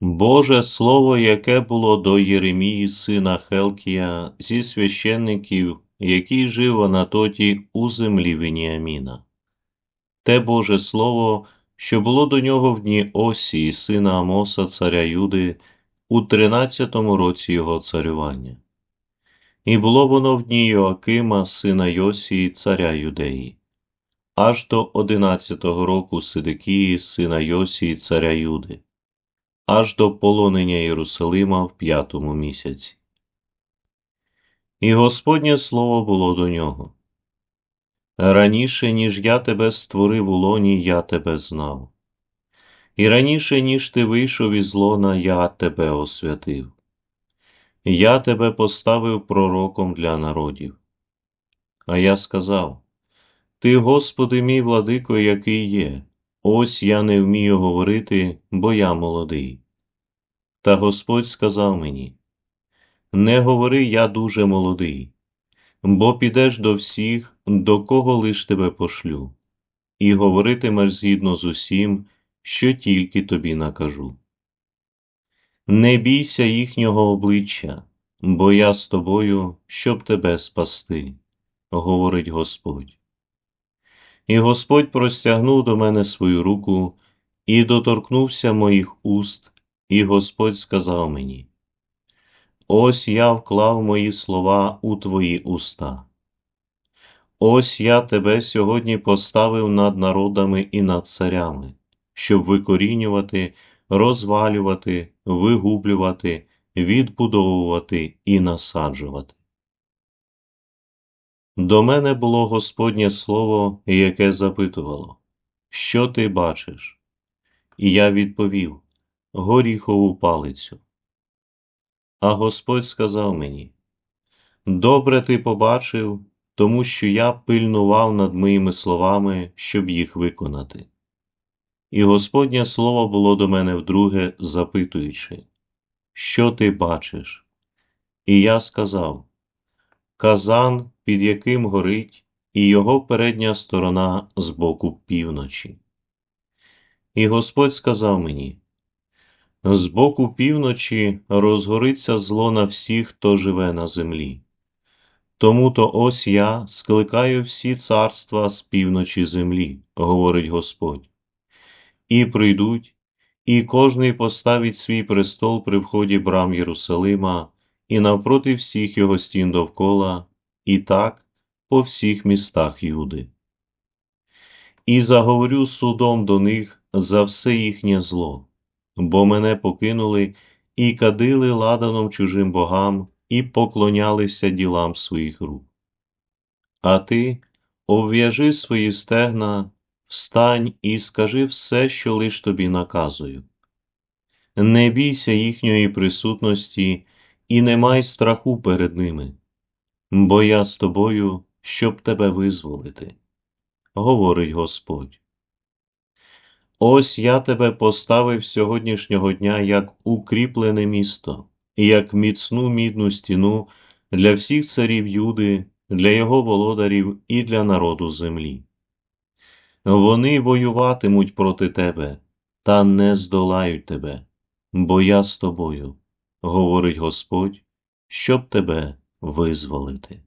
Боже Слово, яке було до Єремії, сина Хелкія, зі священників, який жив в Анатоті у землі Веніаміна. Те Боже Слово, що було до нього в дні Осії, сина Амоса, царя Юди, у тринадцятому році його царювання. І було воно в дні Йоакима, сина Йосії, царя Юдеї, аж до одинадцятого року Сидикії, сина Йосії, царя Юди, аж до полонення Єрусалима в п'ятому місяці. І Господнє слово було до нього. Раніше, ніж я тебе створив у лоні, я тебе знав. І раніше, ніж ти вийшов із лона, я тебе освятив. Я тебе поставив пророком для народів. А я сказав: Ти, Господи мій владико, який є, ось я не вмію говорити, бо я молодий. Та Господь сказав мені: Не говори, я дуже молодий, бо підеш до всіх, до кого лиш тебе пошлю, і говоритимеш згідно з усім, що тільки тобі накажу. Не бійся їхнього обличчя, бо я з тобою, щоб тебе спасти, говорить Господь. І Господь простягнув до мене свою руку і доторкнувся моїх уст, і Господь сказав мені: Ось я вклав мої слова у твої уста. Ось я тебе сьогодні поставив над народами і над царями, щоб викорінювати, розвалювати, вигублювати, відбудовувати і насаджувати. До мене було Господнє слово, яке запитувало, Що ти бачиш? І я відповів горіхову палицю. А Господь сказав мені: Добре ти побачив, тому що я пильнував над моїми словами, щоб їх виконати. І Господнє слово було до мене вдруге, запитуючи, Що ти бачиш? І я сказав: Казан, під яким горить, і його передня сторона з боку півночі. І Господь сказав мені: З боку півночі розгориться зло на всіх, хто живе на землі. Тому то ось я скликаю всі царства з півночі землі, говорить Господь. І прийдуть, і кожний поставить свій престол при вході брам Єрусалима, і навпроти всіх його стін довкола, і так по всіх містах Юди. І заговорю судом до них за все їхнє зло, бо мене покинули і кадили ладаном чужим богам, і поклонялися ділам своїх рук. А ти обв'яжи свої стегна, встань і скажи все, що лиш тобі наказую. Не бійся їхньої присутності і не май страху перед ними, бо я з тобою, щоб тебе визволити, говорить Господь. Ось я тебе поставив сьогоднішнього дня як укріплене місто, як міцну мідну стіну для всіх царів Юди, для його володарів і для народу землі. Вони воюватимуть проти тебе, та не здолають тебе, бо я з тобою, говорить Господь, щоб тебе визволити.